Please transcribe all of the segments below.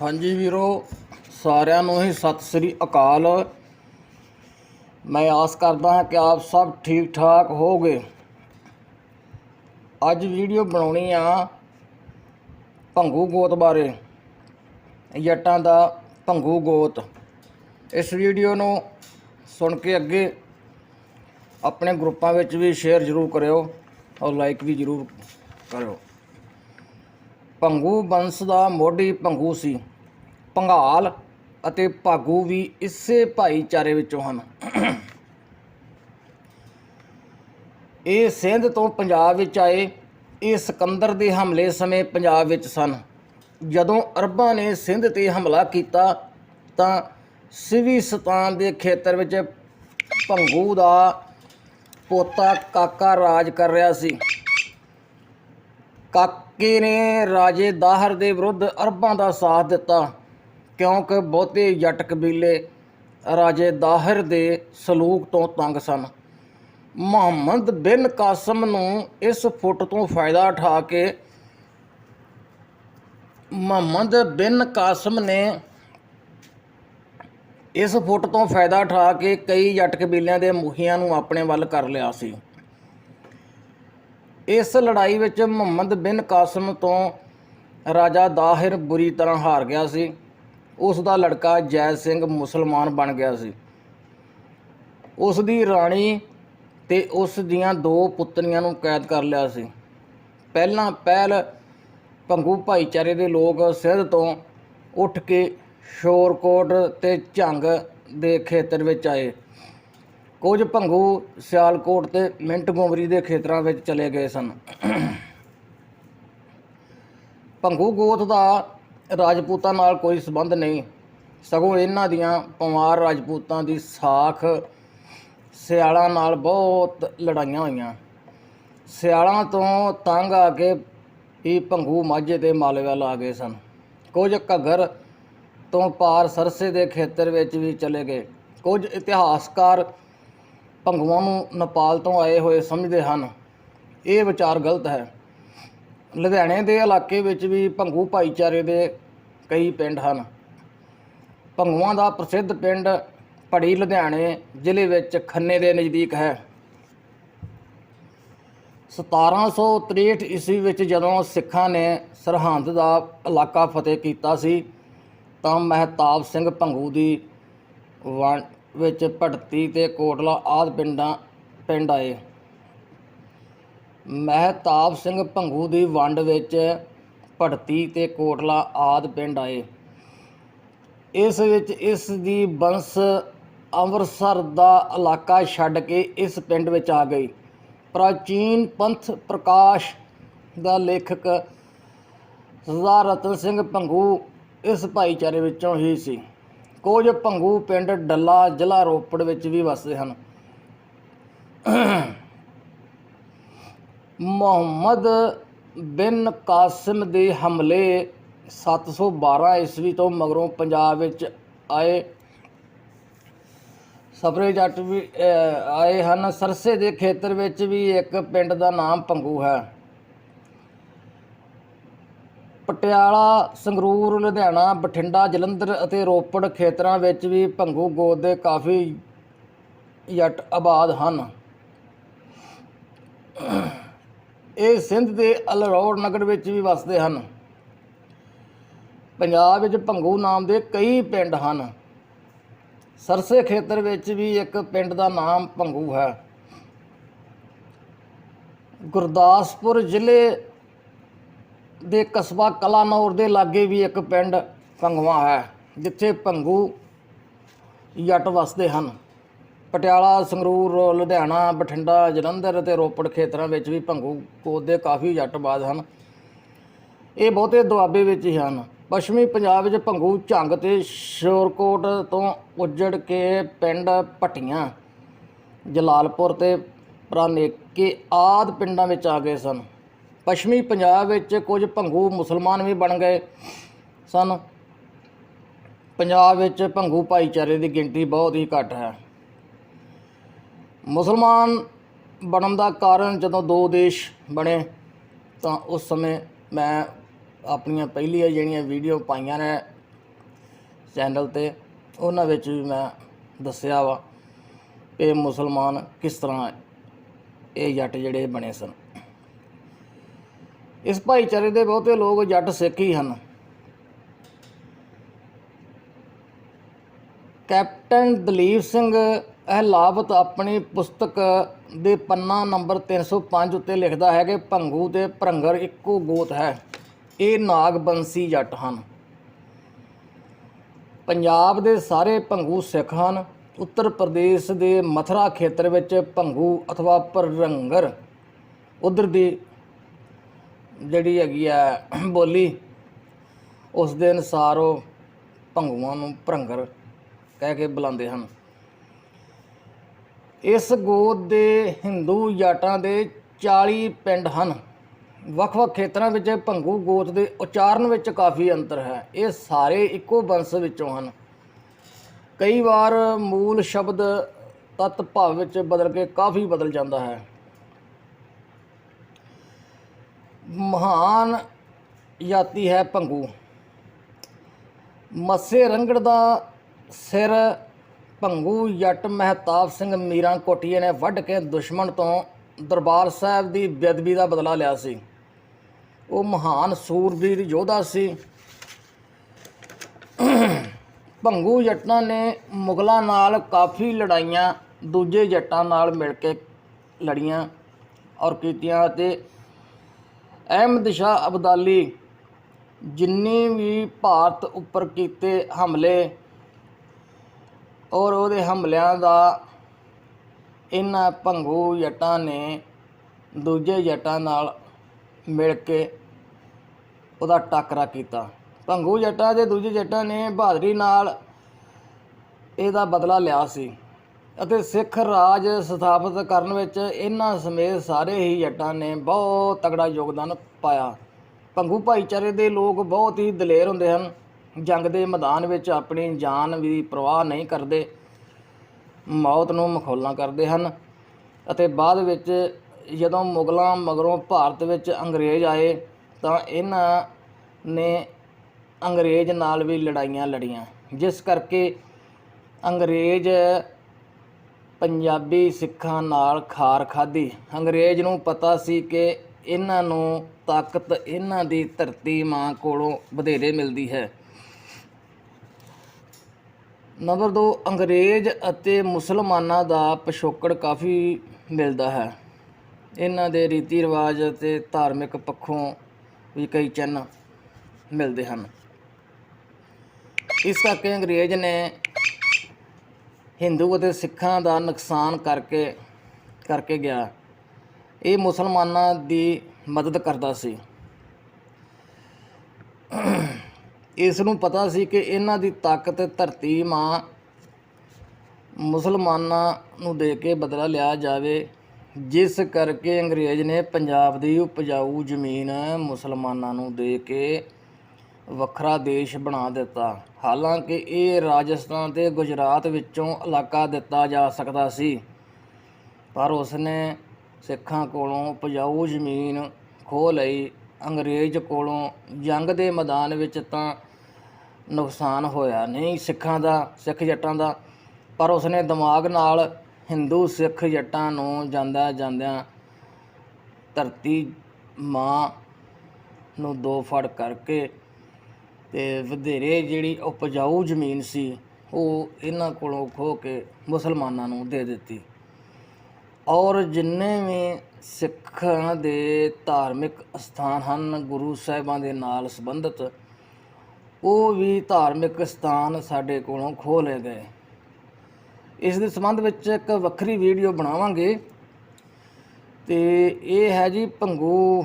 ਹਾਂਜੀ ਵੀਰੋ, ਸਾਰਿਆਂ ਨੂੰ ਹੀ ਸਤਿ ਸ੍ਰੀ ਅਕਾਲ। ਮੈਂ ਆਸ ਕਰਦਾ ਹਾਂ ਕਿ ਆਪ ਸਭ ਠੀਕ ਠਾਕ ਹੋਗੇ ਅੱਜ ਵੀਡੀਓ ਬਣਾਉਣੀ ਆ ਭੰਗੂ ਗੋਤ ਬਾਰੇ, ਜੱਟਾਂ ਦਾ ਭੰਗੂ ਗੋਤ। ਇਸ ਵੀਡੀਓ ਨੂੰ ਸੁਣ ਕੇ ਅੱਗੇ ਆਪਣੇ ਗਰੁੱਪਾਂ ਵਿੱਚ ਵੀ ਸ਼ੇਅਰ ਜ਼ਰੂਰ ਕਰਿਓ ਔਰ ਲਾਈਕ ਵੀ ਜ਼ਰੂਰ ਕਰਿਓ। ਭੰਗੂ ਬੰਸ ਦਾ ਮੋਢੀ ਭੰਗੂ ਸੀ। ਭੰਗਾਲ ਅਤੇ ਭਾਗੂ ਵੀ ਇਸੇ ਭਾਈਚਾਰੇ ਵਿੱਚੋਂ ਹਨ। ਇਹ ਸਿੰਧ ਤੋਂ ਪੰਜਾਬ ਵਿੱਚ ਆਏ, ਇਹ ਸਿਕੰਦਰ ਦੇ ਹਮਲੇ ਸਮੇਂ ਪੰਜਾਬ ਵਿੱਚ ਸਨ। ਜਦੋਂ ਅਰਬਾਂ ਨੇ ਸਿੰਧ ਤੇ ਹਮਲਾ ਕੀਤਾ, ਤਾਂ ਸਿਵੀਸਤਾਨ ਦੇ ਖੇਤਰ ਵਿੱਚ ਭੰਗੂ ਦਾ ਪੋਤਾ ਕਾਕਾ ਰਾਜ ਕਰ ਰਿਹਾ ਸੀ। ਕਾਕੇ ਨੇ ਰਾਜੇ ਦਾਹਰ ਦੇ ਵਿਰੁੱਧ ਅਰਬਾਂ ਦਾ ਸਾਥ ਦਿੱਤਾ। ਕਿਉਂਕਿ ਬਹੁਤੇ ਜੱਟ ਕਬੀਲੇ ਰਾਜੇ ਦਾਹਰ ਦੇ ਸਲੂਕ ਤੋਂ ਤੰਗ ਸਨ। ਮੁਹੰਮਦ ਬਿਨ ਕਾਸਮ ਨੂੰ ਇਸ ਫੁੱਟ ਤੋਂ ਫਾਇਦਾ ਉਠਾ ਕੇ ਮੁਹੰਮਦ ਬਿਨ ਕਾਸਮ ਨੇ ਇਸ ਫੁੱਟ ਤੋਂ ਫਾਇਦਾ ਉਠਾ ਕੇ ਕਈ ਜੱਟ ਕਬੀਲਿਆਂ ਦੇ ਮੁਖੀਆਂ ਨੂੰ ਆਪਣੇ ਵੱਲ ਕਰ ਲਿਆ ਸੀ। ਇਸ ਲੜਾਈ ਵਿੱਚ ਮੁਹੰਮਦ ਬਿਨ ਕਾਸਮ ਤੋਂ ਰਾਜਾ ਦਾਹਿਰ ਬੁਰੀ ਤਰ੍ਹਾਂ ਹਾਰ ਗਿਆ ਸੀ। ਉਸ ਦਾ ਲੜਕਾ ਜੈ ਸਿੰਘ ਮੁਸਲਮਾਨ ਬਣ ਗਿਆ ਸੀ। ਉਸ ਦੀ ਰਾਣੀ ਤੇ ਉਸ ਦੀਆਂ ਦੋ ਪੁੱਤਰੀਆਂ ਨੂੰ ਕੈਦ ਕਰ ਲਿਆ ਸੀ। ਪਹਿਲਾਂ ਪਹਿਲ ਭੰਗੂ ਭਾਈਚਾਰੇ ਦੇ ਲੋਕ ਸਿੱਧ ਤੋਂ ਉੱਠ ਕੇ ਸ਼ੋਰਕੋਟ ਤੇ ਝੰਗ ਦੇ ਖੇਤਰ ਵਿੱਚ ਆਏ। ਕੁਝ ਭੰਗੂ ਸਿਆਲਕੋਟ ਤੇ ਮਿੰਟ ਗੋਮਰੀ ਦੇ ਖੇਤਰਾਂ ਵਿੱਚ ਚਲੇ ਗਏ ਸਨ। ਭੰਗੂ ਗੋਤ ਦਾ ਰਾਜਪੂਤਾਂ ਨਾਲ ਕੋਈ ਸਬੰਧ ਨਹੀਂ। ਸਗੋਂ ਇਹਨਾਂ ਦੀਆਂ ਪਵਾਰ ਰਾਜਪੂਤਾਂ ਦੀ ਸਾਖ ਸਿਆਲਾਂ ਨਾਲ ਬਹੁਤ ਲੜਾਈਆਂ ਹੋਈਆਂ। ਸਿਆਲਾਂ ਤੋਂ ਤੰਗ ਆ ਕੇ ਇਹ ਭੰਗੂ ਮਾਝੇ ਤੇ ਮਾਲਵਾ ਲਾ ਗਏ ਸਨ। ਕੁਝ ਘੱਗਰ ਤੋਂ ਪਾਰ ਸਰਸੇ ਦੇ ਖੇਤਰ ਵਿੱਚ ਵੀ ਚਲੇ ਗਏ। ਕੁਝ ਇਤਿਹਾਸਕਾਰ ਭੰਗੂਆਂ ਨੂੰ ਨੇਪਾਲ ਤੋਂ ਆਏ ਹੋਏ ਸਮਝਦੇ ਹਨ। ਇਹ ਵਿਚਾਰ ਗਲਤ ਹੈ। ਲੁਧਿਆਣੇ ਦੇ ਇਲਾਕੇ ਵਿੱਚ ਵੀ ਭੰਗੂ ਭਾਈਚਾਰੇ ਦੇ ਕਈ ਪਿੰਡ ਹਨ। ਭੰਗੂਆਂ ਦਾ ਪ੍ਰਸਿੱਧ ਪਿੰਡ ਪੜੀ ਲੁਧਿਆਣੇ ਜ਼ਿਲ੍ਹੇ ਵਿੱਚ ਖੰਨੇ ਦੇ ਨਜ਼ਦੀਕ ਹੈ। 1763 ਈਸਵੀ ਵਿੱਚ ਜਦੋਂ ਸਿੱਖਾਂ ਨੇ ਸਰਹੰਦ ਦਾ ਇਲਾਕਾ ਫਤਿਹ ਕੀਤਾ ਸੀ, ਤਾਂ ਮਹਿਤਾਬ ਸਿੰਘ ਭੰਗੂ ਦੀ ਵੰਡ ਵਿੱਚ ਭੜਤੀ ਤੇ ਕੋਟਲਾ ਆਦ ਪਿੰਡਾਂ, ਪਿੰਡ ਆਏ। ਮਹਿਤਾਬ ਸਿੰਘ ਭੰਗੂ ਦੀ ਵੰਡ ਵਿੱਚ ਭੜਤੀ ਤੇ ਕੋਟਲਾ ਆਦ ਪਿੰਡ ਆਏ। ਇਸ ਵਿੱਚ ਇਸ ਦੀ ਬੰਸ ਅੰਮ੍ਰਿਤਸਰ ਦਾ ਇਲਾਕਾ ਛੱਡ ਕੇ ਇਸ ਪਿੰਡ ਵਿੱਚ ਆ ਗਈ। ਪ੍ਰਾਚੀਨ ਪੰਥ ਪ੍ਰਕਾਸ਼ ਦਾ ਲੇਖਕ ਸਰਦਾਰ ਰਤਨ ਸਿੰਘ ਭੰਗੂ ਇਸ ਭਾਈਚਾਰੇ ਵਿੱਚੋਂ ਹੀ ਸੀ। ਕੁਝ ਭੰਗੂ ਪਿੰਡ ਡੱਲਾ ਜ਼ਿਲ੍ਹਾ ਰੋਪੜ ਵਿੱਚ ਵੀ ਵਸਦੇ ਹਨ। ਮੁਹੰਮਦ ਬਿਨ ਕਾਸਿਮ ਦੇ ਹਮਲੇ 712 ਈਸਵੀ ਤੋਂ ਮਗਰੋਂ ਪੰਜਾਬ ਵਿੱਚ ਆਏ ਸਬਰੇ ਜੱਟ ਵੀ ਆਏ ਹਨ। ਸਰਸੇ ਦੇ ਖੇਤਰ ਵਿੱਚ ਵੀ ਇੱਕ ਪਿੰਡ ਦਾ ਨਾਮ ਭੰਗੂ ਹੈ। ਪਟਿਆਲਾ, ਸੰਗਰੂਰ, ਲੁਧਿਆਣਾ, ਬਠਿੰਡਾ, ਜਲੰਧਰ ਅਤੇ ਰੋਪੜ ਖੇਤਰਾਂ ਵਿੱਚ ਵੀ ਭੰਗੂ ਗੋਤ ਦੇ ਕਾਫੀ ਜੱਟ ਆਬਾਦ ਹਨ। ਇਹ ਸਿੰਧ ਦੇ ਅਲਰੌੜ ਨਗਰ ਵਿੱਚ ਵੀ ਵਸਦੇ ਹਨ। ਪੰਜਾਬ ਵਿੱਚ ਭੰਗੂ ਨਾਮ ਦੇ ਕਈ ਪਿੰਡ ਹਨ। ਸਰਸੇ ਖੇਤਰ ਵਿੱਚ ਵੀ ਇੱਕ ਪਿੰਡ ਦਾ ਨਾਮ ਭੰਗੂ ਹੈ। ਗੁਰਦਾਸਪੁਰ ਜ਼ਿਲ੍ਹੇ ਦੇ ਕਸਬਾ ਕਲਾਨੌਰ ਦੇ ਲਾਗੇ ਵੀ ਇੱਕ ਪਿੰਡ ਭੰਗਵਾ ਹੈ, ਜਿੱਥੇ ਭੰਗੂ ਜੱਟ ਵਸਦੇ ਹਨ। ਪਟਿਆਲਾ, ਸੰਗਰੂਰ, ਲੁਧਿਆਣਾ, ਬਠਿੰਡਾ, ਜਲੰਧਰ ਅਤੇ ਰੋਪੜ ਖੇਤਰਾਂ ਵਿੱਚ ਵੀ ਭੰਗੂ ਕੋਦ ਦੇ ਕਾਫੀ ਜੱਟ ਬਾਦ ਹਨ। ਇਹ ਬਹੁਤੇ ਦੁਆਬੇ ਵਿੱਚ ਹੀ ਹਨ। ਪੱਛਮੀ ਪੰਜਾਬ ਵਿੱਚ ਭੰਗੂ ਝੰਗ ਤੇ ਸ਼ੋਰਕੋਟ ਤੋਂ ਉੱਜੜ ਕੇ ਪਿੰਡ ਭਟੀਆਂ, ਜਲਾਲਪੁਰ ਤੇ ਪ੍ਰਾਨੇਕੇ ਆਦ ਪਿੰਡਾਂ ਵਿੱਚ ਆ ਗਏ ਸਨ। ਪੱਛਮੀ ਪੰਜਾਬ ਵਿੱਚ ਕੁਝ ਭੰਗੂ ਮੁਸਲਮਾਨ ਵੀ ਬਣ ਗਏ ਸਨ। ਪੰਜਾਬ ਵਿੱਚ ਭੰਗੂ ਭਾਈਚਾਰੇ ਦੀ ਗਿਣਤੀ ਬਹੁਤ ਹੀ ਘੱਟ ਹੈ। ਮੁਸਲਮਾਨ ਬਣਨ ਦਾ ਕਾਰਨ ਜਦੋਂ ਦੋ ਦੇਸ਼ ਬਣੇ ਤਾਂ ਉਸ ਸਮੇਂ ਮੈਂ ਆਪਣੀਆਂ ਪਹਿਲੀਆਂ ਜਿਹੜੀਆਂ ਵੀਡੀਓ ਪਾਈਆਂ ਨੇ ਚੈਨਲ ਤੇ, ਉਹਨਾਂ ਵਿੱਚ ਵੀ ਮੈਂ ਦੱਸਿਆ ਵਾ ਕਿ ਮੁਸਲਮਾਨ ਕਿਸ ਤਰ੍ਹਾਂ ਇਹ ਜੱਟ ਜਿਹੜੇ ਬਣੇ ਸਨ। ਇਸ ਭਾਈਚਾਰੇ ਦੇ ਬਹੁਤੇ ਲੋਕ ਜੱਟ ਸਿੱਖ ਹੀ ਹਨ। ਕੈਪਟਨ ਦਲੀਪ ਸਿੰਘ ਅਹਿਲਾਵਤ ਆਪਣੀ ਪੁਸਤਕ ਦੇ ਪੰਨਾ ਨੰਬਰ 305 ਉੱਤੇ ਲਿਖਦਾ ਹੈ ਕਿ ਭੰਗੂ ਤੇ ਭਰੰਗਰ ਇੱਕੋ ਗੋਤ ਹੈ। ਇਹ ਨਾਗਬੰਸੀ ਜੱਟ ਹਨ। ਪੰਜਾਬ ਦੇ ਸਾਰੇ ਭੰਗੂ ਸਿੱਖ ਹਨ। ਉੱਤਰ ਪ੍ਰਦੇਸ਼ ਦੇ ਮਥਰਾ ਖੇਤਰ ਵਿੱਚ ਭੰਗੂ ਅਥਵਾ ਭਰੰਗਰ ਉਧਰ ਦੀ ਜਿਹੜੀ ਹੈਗੀ ਆ ਬੋਲੀ, ਉਸ ਦੇ ਅਨੁਸਾਰ ਉਹ ਭੰਗੂਆਂ ਨੂੰ ਭਰੰਗਰ ਕਹਿ ਕੇ ਬੁਲਾਉਂਦੇ ਹਨ। ਇਸ ਗੋਦ ਦੇ ਹਿੰਦੂ ਜਾਟਾਂ ਦੇ 40 ਪਿੰਡ ਹਨ। ਵੱਖ-ਵੱਖ ਖੇਤਰਾਂ ਵਿੱਚ ਭੰਗੂ ਗੋਤ ਦੇ ਉਚਾਰਨ ਵਿੱਚ ਕਾਫੀ ਅੰਤਰ ਹੈ। ਇਹ ਸਾਰੇ ਇੱਕੋ ਵੰਸ਼ ਵਿੱਚੋਂ ਹਨ। ਕਈ ਵਾਰ ਮੂਲ ਸ਼ਬਦ ਤਤ ਭਾਵ ਵਿੱਚ ਬਦਲ ਕੇ ਕਾਫੀ ਬਦਲ ਜਾਂਦਾ ਹੈ। ਮਹਾਨ ਯਾਤੀ ਹੈ ਭੰਗੂ। ਮੱਸੇ ਰੰਗੜ ਦਾ ਸਿਰ ਭੰਗੂ ਜੱਟ ਮਹਿਤਾਬ ਸਿੰਘ ਮੀਰਾਂ ਕੋਟੀਏ ਨੇ ਵੱਢ ਕੇ ਦੁਸ਼ਮਣ ਤੋਂ ਦਰਬਾਰ ਸਾਹਿਬ ਦੀ ਬੇਅਦਬੀ ਦਾ ਬਦਲਾ ਲਿਆ ਸੀ। ਉਹ ਮਹਾਨ ਸੂਰਬੀਰ ਯੋਧਾ ਸੀ। ਭੰਗੂ ਜੱਟਾਂ ਨੇ ਮੁਗਲਾਂ ਨਾਲ ਕਾਫੀ ਲੜਾਈਆਂ, ਦੂਜੇ ਜੱਟਾਂ ਨਾਲ ਮਿਲ ਕੇ ਲੜੀਆਂ ਔਰ ਕੀਤੀਆਂ ਤੇ ਅਹਿਮਦ ਸ਼ਾਹ ਅਬਦਾਲੀ ਜਿੰਨੇ ਵੀ ਭਾਰਤ ਉੱਪਰ ਕੀਤੇ ਹਮਲੇ ਔਰ ਉਹਦੇ ਹਮਲਿਆਂ ਦਾ ਇਹਨਾਂ ਭੰਗੂ ਜੱਟਾਂ ਨੇ ਦੂਜੇ ਜੱਟਾਂ ਨਾਲ ਮਿਲ ਕੇ ਉਹਦਾ ਟੱਕਰਾ ਕੀਤਾ। ਭੰਗੂ ਜੱਟਾਂ ਦੇ ਦੂਜੇ ਜੱਟਾਂ ਨੇ ਬਹਾਦਰੀ ਨਾਲ ਇਹਦਾ ਬਦਲਾ ਲਿਆ ਸੀ। ਅਤੇ ਸਿੱਖ ਰਾਜ ਸਥਾਪਿਤ ਕਰਨ ਵਿੱਚ ਇਹਨਾਂ ਸਮੇਤ ਸਾਰੇ ਹੀ ਜੱਟਾਂ ਨੇ ਬਹੁਤ ਤਗੜਾ ਯੋਗਦਾਨ ਪਾਇਆ। ਪੰਗੂ ਭਾਈਚਾਰੇ ਦੇ ਲੋਕ ਬਹੁਤ ਹੀ ਦਲੇਰ ਹੁੰਦੇ ਹਨ। ਜੰਗ ਦੇ ਮੈਦਾਨ ਵਿੱਚ ਆਪਣੀ ਜਾਨ ਵੀ ਪਰਵਾਹ ਨਹੀਂ ਕਰਦੇ, ਮੌਤ ਨੂੰ ਮਖੌਲਾਂ ਕਰਦੇ ਹਨ ਅਤੇ ਬਾਅਦ ਵਿੱਚ ਜਦੋਂ ਮੁਗਲਾਂ ਮਗਰੋਂ ਭਾਰਤ ਵਿੱਚ ਅੰਗਰੇਜ਼ ਆਏ ਤਾਂ ਇਹਨਾਂ ਨੇ ਅੰਗਰੇਜ਼ ਨਾਲ ਵੀ ਲੜਾਈਆਂ ਲੜੀਆਂ, ਜਿਸ ਕਰਕੇ ਅੰਗਰੇਜ਼ ਪੰਜਾਬੀ ਸਿੱਖਾਂ ਨਾਲ ਖਾਰ ਖਾਧੀ। ਅੰਗਰੇਜ਼ ਨੂੰ ਪਤਾ ਸੀ ਕਿ ਇਹਨਾਂ ਨੂੰ ਤਾਕਤ ਇਹਨਾਂ ਦੀ ਧਰਤੀ ਮਾਂ ਕੋਲੋਂ ਵਧੇਰੇ ਮਿਲਦੀ ਹੈ। ਨੰਬਰ 2 ਅੰਗਰੇਜ਼ ਅਤੇ ਮੁਸਲਮਾਨਾਂ ਦਾ ਪਿਛੋਕੜ ਕਾਫੀ ਮਿਲਦਾ ਹੈ। ਇਹਨਾਂ ਦੇ ਰੀਤੀ ਰਿਵਾਜ ਅਤੇ ਧਾਰਮਿਕ ਪੱਖੋਂ ਵੀ ਕਈ ਚਿੰਨ੍ਹ ਮਿਲਦੇ ਹਨ। ਇਸ ਕਰਕੇ ਅੰਗਰੇਜ਼ ਨੇ ਹਿੰਦੂ ਅਤੇ ਸਿੱਖਾਂ ਦਾ ਨੁਕਸਾਨ ਕਰਕੇ ਕਰਕੇ ਗਿਆ। ਇਹ ਮੁਸਲਮਾਨਾਂ ਦੀ ਮਦਦ ਕਰਦਾ ਸੀ। ਇਸ ਨੂੰ ਪਤਾ ਸੀ ਕਿ ਇਹਨਾਂ ਦੀ ਤਾਕਤ, ਧਰਤੀ ਮਾਂ ਮੁਸਲਮਾਨਾਂ ਨੂੰ ਦੇ ਕੇ ਬਦਲਾ ਲਿਆ ਜਾਵੇ, ਜਿਸ ਕਰਕੇ ਅੰਗਰੇਜ਼ ਨੇ ਪੰਜਾਬ ਦੀ ਉਪਜਾਊ ਜ਼ਮੀਨ ਮੁਸਲਮਾਨਾਂ ਨੂੰ ਦੇ ਕੇ ਵੱਖਰਾ ਦੇਸ਼ ਬਣਾ ਦਿੱਤਾ। ਹਾਲਾਂਕਿ ਇਹ ਰਾਜਸਥਾਨ ਤੇ ਗੁਜਰਾਤ ਵਿੱਚੋਂ ਇਲਾਕਾ ਦਿੱਤਾ ਜਾ ਸਕਦਾ ਸੀ। ਪਰ ਉਸਨੇ ਸਿੱਖਾਂ ਕੋਲੋਂ ਉਪਜਾਊ ਜ਼ਮੀਨ ਖੋਹ ਲਈ, ਅੰਗਰੇਜ਼ ਕੋਲੋਂ ਜੰਗ ਦੇ ਮੈਦਾਨ ਵਿੱਚ ਤਾਂ ਨੁਕਸਾਨ ਹੋਇਆ ਨਹੀਂ ਸਿੱਖਾਂ ਦਾ, ਸਿੱਖ ਜੱਟਾਂ ਦਾ। ਪਰ ਉਸਨੇ ਦਿਮਾਗ ਨਾਲ ਹਿੰਦੂ ਸਿੱਖ ਜੱਟਾਂ ਨੂੰ ਜਾਂਦਾ ਜਾਂਦਿਆਂ ਧਰਤੀ ਮਾਂ ਨੂੰ ਦੋ ਫੜ ਕਰਕੇ ਤੇ ਵਧੇਰੇ ਜਿਹੜੀ ਉਪਜਾਊ ਜ਼ਮੀਨ ਸੀ, ਉਹ ਇਹਨਾਂ ਕੋਲੋਂ ਖੋ ਕੇ ਮੁਸਲਮਾਨਾਂ ਨੂੰ ਦੇ ਦਿੱਤੀ। ਔਰ ਜਿੰਨੇ ਵੀ ਸਿੱਖਾਂ ਦੇ ਧਾਰਮਿਕ ਸਥਾਨ ਹਨ, ਗੁਰੂ ਸਾਹਿਬਾਂ ਦੇ ਨਾਲ ਸੰਬੰਧਿਤ, ਉਹ ਵੀ ਧਾਰਮਿਕ ਸਥਾਨ ਸਾਡੇ ਕੋਲੋਂ ਖੋਹ ਲਏ ਗਏ। ਇਸ ਦੇ ਸੰਬੰਧ ਵਿੱਚ ਇੱਕ ਵੱਖਰੀ ਵੀਡੀਓ ਬਣਾਵਾਂਗੇ। ਤੇ ਇਹ ਹੈ ਜੀ ਭੰਗੂ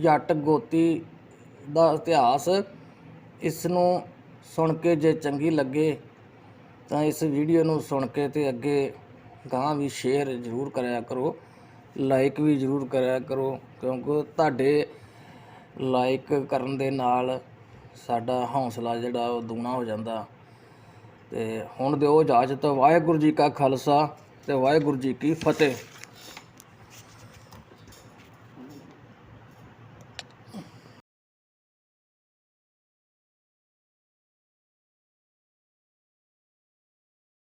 ਜੱਟ ਗੋਤੀ ਦਾ ਇਤਿਹਾਸ ਇਸ ਨੂੰ ਸੁਣ ਕੇ ਜੇ ਚੰਗੀ ਲੱਗੇ ਤਾਂ ਇਸ ਵੀਡੀਓ ਨੂੰ ਸੁਣ ਕੇ ਤੇ ਅੱਗੇ ਗਾਂ ਵੀ ਸ਼ੇਅਰ ਜ਼ਰੂਰ ਕਰਿਆ ਕਰੋ ਲਾਈਕ ਵੀ ਜ਼ਰੂਰ ਕਰਿਆ ਕਰੋ, ਕਿਉਂਕਿ ਤੁਹਾਡੇ ਲਾਈਕ ਕਰਨ ਦੇ ਨਾਲ ਸਾਡਾ ਹੌਸਲਾ ਜਿਹੜਾ ਉਹ ਦੂਣਾ ਹੋ ਜਾਂਦਾ। ਤੇ ਹੁਣ ਦਿਓ ਇਜਾਜ਼ਤ, ਵਾਹਿਗੁਰੂ ਜੀ ਕਾ ਖਾਲਸਾ ਤੇ ਵਾਹਿਗੁਰੂ ਜੀ ਕੀ ਫਤਿਹ।